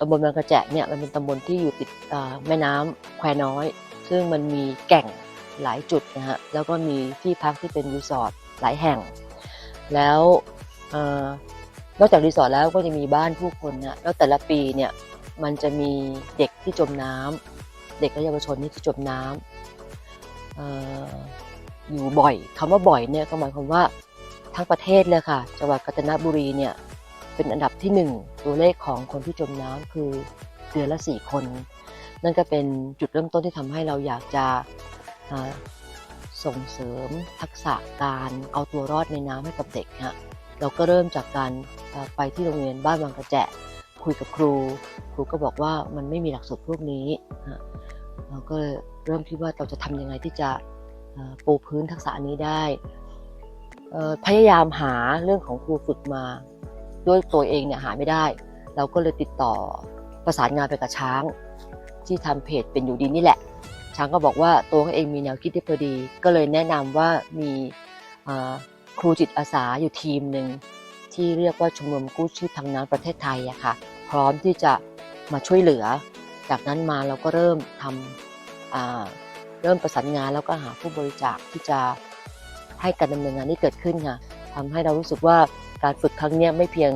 ตำบลบางกระแจเนี่ยมันเป็นตำบลที่อยู่ติดแม่น้ำแควน้อย ซึ่งมันมีแก่งหลายจุดนะฮะแล้วก็มีที่พักที่เป็นรีสอร์ทหลายแห่ง แล้วอนอกจากรีสอร์ทแล้วก็จะมีบ้านผู้คนนะแล้วแต่ละปีเนี่ยมันจะมีเด็กที่จมน้ำเด็กและเยาวชนนี่ที่จมน้ำเอ่ออยู่บ่อยคำว่าบ่อยเนี่ยก็หมายความว่าทั้งประเทศเลยค่ะจังหวัดกาญจนบุรีเนี่ย เป็นอันดับที่หนึ่งตัวเลขของคนที่จมน้ำคือเดือนละสี่คน นั่นก็เป็นจุดเริ่มต้นที่ทำให้เราอยากจะส่งเสริมทักษะการเอาตัวรอดในน้ำให้กับเด็กฮะเราก็เริ่มจากการไปที่โรงเรียนบ้านบางกระแจคุยกับครู ครูก็บอกว่ามันไม่มีหลักสูตรพวกนี้ฮะเราก็เริ่มคิดว่าเราจะทำยังไงที่จะปูพื้นทักษะนี้ได้ พยายามหาเรื่องของครูฝึกมา ด้วยตัวเองเนี่ยหาไม่ได้ เราก็เลยติดต่อประสานงานไปกับช้าง ที่ทำเพจเป็นอยู่ดีนี่แหละ ช้างก็บอกว่าตัวเขาเองมีแนวคิดที่พอดี ก็เลยแนะนำว่ามีครูจิตอาสาอยู่ทีมหนึ่งที่เรียกว่าชมรมกู้ชีพทางน้ำประเทศไทยอะค่ะ พร้อมที่จะมาช่วยเหลือ จากนั้นมาเราก็เริ่มทำเริ่มประสานงานแล้วก็หาผู้บริจาคที่จะให้การดำเนินงานนี้เกิดขึ้นค่ะทำให้เรารู้สึกว่า การฝึกครั้งนี้ไม่เพียง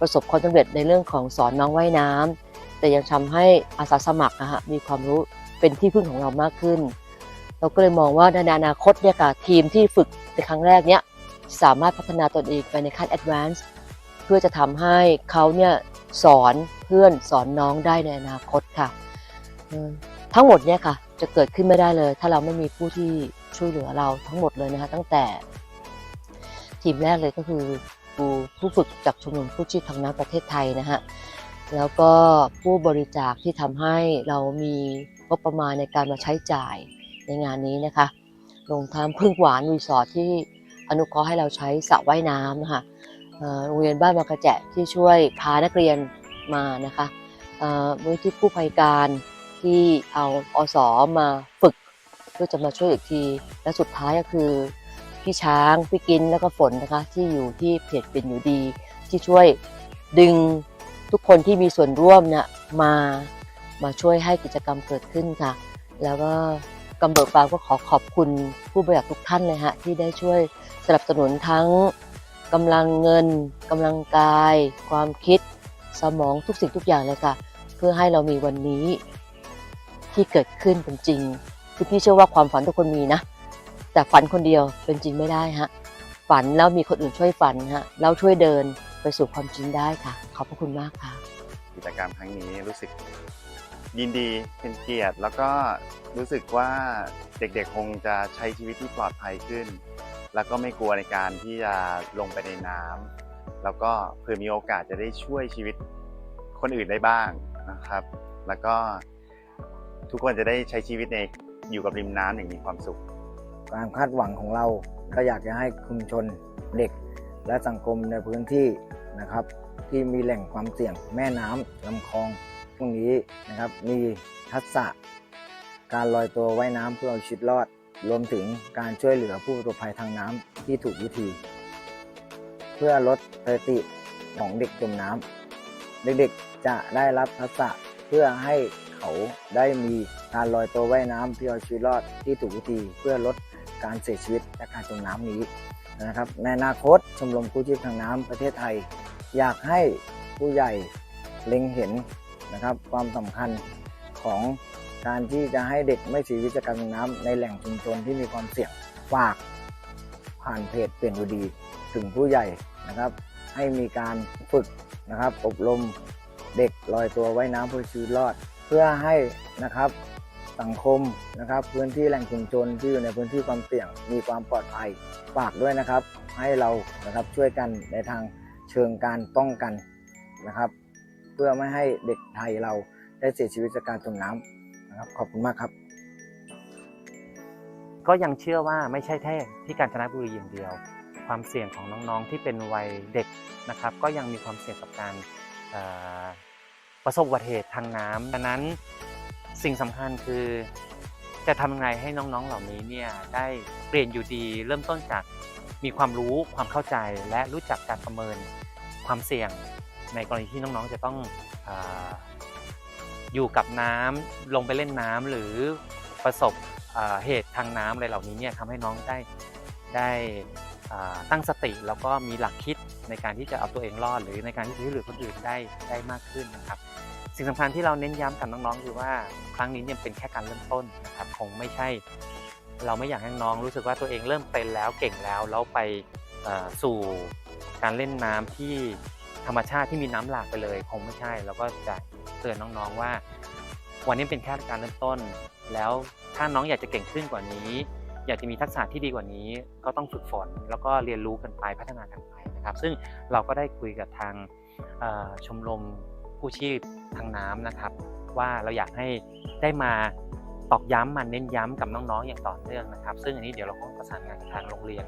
ประสบความสำเร็จในเรื่องของสอนน้องว่ายน้ำแต่ยังทำให้อาสาสมัครนะฮะมีความรู้เป็นที่พึ่งของเรามากขึ้น เราก็เลยมองว่าในอนาคตเนี่ยค่ะทีมที่ฝึกในครั้งแรกเนี้ยสามารถพัฒนาตนเองไปในขั้น advance เพื่อจะทำให้เขาเนี่ยสอนเพื่อนสอนน้องได้ในอนาคตค่ะ ทั้งหมดเนี่ยค่ะจะเกิดขึ้นไม่ได้เลย ถ้าเราไม่มีผู้ที่ช่วยเหลือเราทั้งหมดเลยนะคะตั้งแต่ทีมแรกเลยก็คือ ผู้ผู้ฝึกจากชมรมผู้ชีพทางน้ำประเทศไทยนะฮะแล้วก็ผู้บริจาคที่ทำให้เรามีงบประมาณในการมาใช้จ่ายในงานนี้นะคะลงทางพึ่งหวานรีสอร์ทที่อนุเคราะห์ให้เราใช้สระว่ายน้ำนะคะโรงเรียนบ้านบางกระแจที่ช่วยพานักเรียนมานะคะเอ่อมูลที่ผู้ภัยการที่เอาอสอมาฝึกเพื่อจะมาช่วยอีกที และสุดท้ายก็คือ พี่ช้างพี่กินแล้วก็ฝนนะคะ ที่อยู่ที่เพจเป็นอยู่ดี ที่ช่วยดึงทุกคนที่มีส่วนร่วมเนี่ยมามาช่วยให้กิจกรรมเกิดขึ้นค่ะ แล้วก็กำเบิดฟาร์มก็ขอขอบคุณผู้บริจาคทุกท่านเลยฮะที่ได้ช่วยสนับสนุนทั้งกำลังเงินกำลังกาย ความคิด สมองทุกสิ่งทุกอย่างเลยค่ะ เพื่อให้เรามีวันนี้ที่เกิดขึ้นเป็นจริงคือพี่เชื่อว่าความฝันทุกคนมีนะ แต่ฝันคนเดียวเป็นจริงไม่ได้ฮะฝันแล้วมีคนอื่นช่วยฝันฮะแล้วช่วยเดินไปสู่ความจริงได้ค่ะ ขอบพระคุณมากค่ะกิจกรรมครั้งนี้รู้สึกยินดีเป็นเกียรติ แล้วก็รู้สึกว่าเด็กๆคงจะใช้ชีวิตที่ปลอดภัยขึ้น แล้วก็ไม่กลัวในการที่จะลงไปในน้ำแล้วก็เผื่อมีโอกาสจะได้ช่วยชีวิตคนอื่นได้บ้างนะครับ แล้วก็ทุกคนจะได้ใช้ชีวิตในอยู่กับริมน้ำอย่างมีความสุข ความคาดหวังของเราก็อยากจะให้ชุมชนเด็ก และสังคมในพื้นที่นะครับ ที่มีแหล่งความเสี่ยงแม่น้ำลำคลองพวกนี้นะครับมีทักษะ การลอยตัวว่ายน้ำเพื่อเอาชีวิตรอด รวมถึงการช่วยเหลือผู้ประสบภัยทางน้ำที่ถูกวิธี เพื่อลดสถิติของเด็กจมน้ำเด็กๆจะได้รับทักษะเพื่อให้เขาได้มีการลอยตัวว่ายน้ำเพื่อเอาชีวิตรอดที่ถูกวิธีเพื่อลด การเสียชีวิตจากการจมน้ำนี้นะครับ ในอนาคตชมรมกู้ชีพทางน้ำประเทศไทย อยากให้ผู้ใหญ่เล็งเห็นนะครับ ความสำคัญของการที่จะให้เด็กไม่เสียชีวิตจากการจมน้ำในแหล่งชุมชนที่มีความเสี่ยงฝากผ่านเพจเปลี่ยนดูดีถึงผู้ใหญ่นะครับ ให้มีการฝึกนะครับ อบรมเด็กลอยตัวไว่ายน้ำเพื่อชีวิตรอด เพื่อให้นะครับ สังคมนะครับ พื้นที่แหล่งชุมชนที่อยู่ในพื้นที่ความเสี่ยง มีความปลอดภัยฝากด้วยนะครับ ให้เรานะครับช่วยกันในทางเชิงการป้องกันนะครับ เพื่อไม่ให้เด็กไทยเราได้เสียชีวิตจากการจมน้ำนะครับ ขอบคุณมากครับ ก็ยังเชื่อว่าไม่ใช่แค่ที่กาญจนบุรีอย่างเดียว ความเสี่ยงของน้องๆที่เป็นวัยเด็กนะครับ ก็ยังมีความเสี่ยงกับการประสบอุบัติเหตุทางน้ำดังนั้น สิ่งสำคัญคือจะทำยังไงให้น้องๆเหล่านี้เนี่ยได้เปลี่ยนอยู่ดี เริ่มต้นจากมีความรู้ความเข้าใจและรู้จักการประเมินความเสี่ยง ในกรณีที่น้องๆจะต้องออยู่กับน้ำลงไปเล่นน้ำหรือประสบเหตุทางน้ำอะไรเหล่านี้เนี่ยทำให้น้องได้ได้ตั้งสติแล้วก็มีหลักคิดในการที่จะเอาตัวเองรอด หรือในการที่จะช่วยเหลือคนอื่นได้ได้มากขึ้นนะครับ สิ่งสำคัญที่เราเน้นย้ำกับน้องๆคือว่าครั้งนี้เนี่ยเป็นแค่การเริ่มต้นนะครับคงไม่ใช่ เราไม่อยากให้น้องรู้สึกว่าตัวเองเริ่มเป็นแล้วเก่งแล้วแล้วไปสู่การเล่นน้ำที่ธรรมชาติที่มีน้ำหลากไปเลยคงไม่ใช่แล้วก็จะเตือนน้องๆว่า วันนี้เป็นแค่การเริ่มต้น แล้วถ้าน้องอยากจะเก่งขึ้นกว่านี้ อยากจะมีทักษะที่ดีกว่านี้ ก็ต้องฝึกฝนแล้วก็เรียนรู้กันไปพัฒนากันไปนะครับ ซึ่งเราก็ได้คุยกับทางชมรม กู้ชีพทางน้ำนะครับ ว่าเราอยากให้ได้มาตอกย้ำมาเน้นย้ำกับน้องๆ อย่างต่อเนื่องนะครับ ซึ่งอันนี้เดี๋ยวเราคงประสานงานกับทางโรงเรียน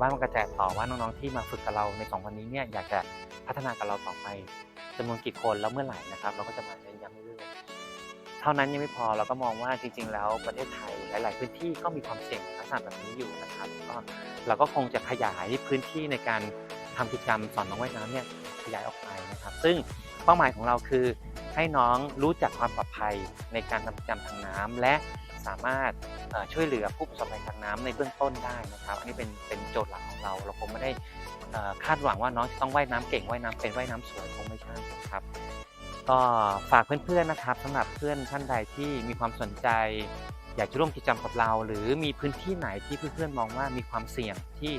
บ้านบางกระแจต่อว่าน้องๆที่มาฝึกกับเราในสองวันนี้เนี่ยอยากจะพัฒนากับเราต่อไปจำนวนกี่คนแล้วเมื่อไหร่นะครับ เราก็จะมาเน้นย้ำเรื่อยๆเท่านั้นยังไม่พอเราก็มองว่าจริง ๆ แล้วประเทศไทยหลาย ๆ พื้นที่ก็มีความเสี่ยงลักษณะแบบนี้อยู่นะครับก็เราก็คงจะขยายพื้นที่ในการ ทำกิจกรรมสอนน้องว่ายน้ำเนี่ยขยายออกไปนะครับ ซึ่งเป้าหมายของเราคือ ให้น้องรู้จักความปลอดภัยในการทำกิจกรรมทางน้ำและสามารถช่วยเหลือผู้ประสบภัยทางน้ำในเบื้องต้นได้นะครับ อันนี้เป็นเป็นโจทย์หลักของเรา เราคงไม่ได้คาดหวังว่าน้องจะต้องว่ายน้ำเก่งว่ายน้ำเป็นว่ายน้ำสวยคงไม่ใช่นะครับก็ฝากเพื่อนๆนะครับสำหรับเพื่อนท่านใดที่มีความสนใจ อยากจะร่วมกิจกรรมกับเรา หรือมีพื้นที่ไหนที่เพื่อนๆมองว่ามีความเสี่ยงที่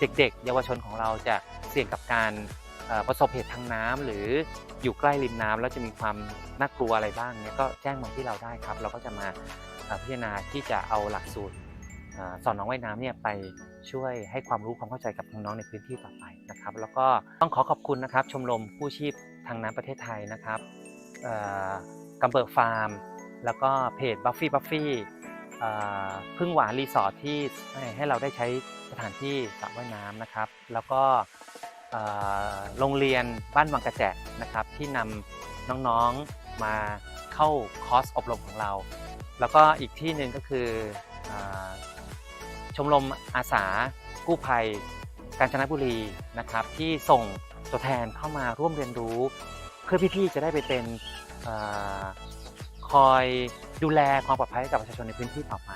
เด็กๆ เยาวชนของเราจะเสี่ยงกับการประสบเหตุทางน้ำหรืออยู่ใกล้ริมน้ำแล้วจะมีความน่ากลัวอะไรบ้างเนี่ยก็แจ้งมาที่เราได้ครับ เราก็จะมาพิจารณาที่จะเอาหลักสูตรสอนน้องว่ายน้ำเนี่ยไปช่วยให้ความรู้ความเข้าใจกับน้องๆในพื้นที่ต่อไปนะครับ แล้วก็ต้องขอขอบคุณนะครับ ชมรมกู้ชีพทางน้ำประเทศไทยนะครับเอ่อกำเบิกฟาร์ม แล้วก็เพจบัฟฟี่บัฟฟี่พึ่งหวานรีสอร์ทที่ให้เราได้ใช้สถานที่สระว่ายน้ำนะครับ แล้วก็โรงเรียนบ้านวังกระแจนะครับ ที่นำน้องๆมาเข้าคอร์สอบรมของเรา แล้วก็อีกที่หนึ่งก็คืออชมรมอาสากู้ภัยกาญจนบุรีนะครับ ที่ส่งตัวแทนเข้ามาร่วมเรียนรู้ เพื่อพี่ๆจะได้ไปเป็น คอยดูแลความปลอดภัยให้กับประชาชนในพื้นที่ต่อไป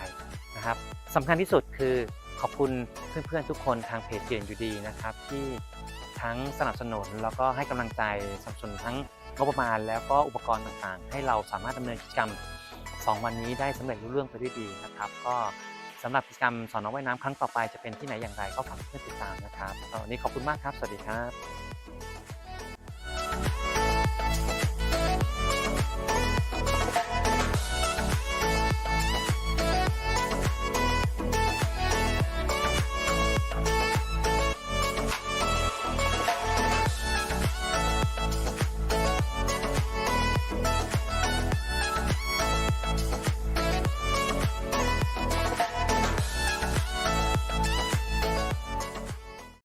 นะครับสำคัญที่สุดคือขอบคุณเพื่อนๆทุกคนทางเพจเปลี่ยนอยู่ดีนะครับที่ทั้งสนับสนุนแล้วก็ให้กำลังใจสนับสนุนทั้งงบประมาณแล้วก็อุปกรณ์ต่างๆ ให้เราสามารถดำเนินกิจกรรม 2 วันนี้ได้สำเร็จรุ่เรื่องไปด้วยดีนะครับ ก็สำหรับกิจกรรมสอนน้องว่ายน้ำครั้งต่อไปจะเป็นที่ไหนอย่างไรก็ฝากเพื่อนๆติดตามนะครับวันนี้ขอบคุณมากครับ สวัสดีครับ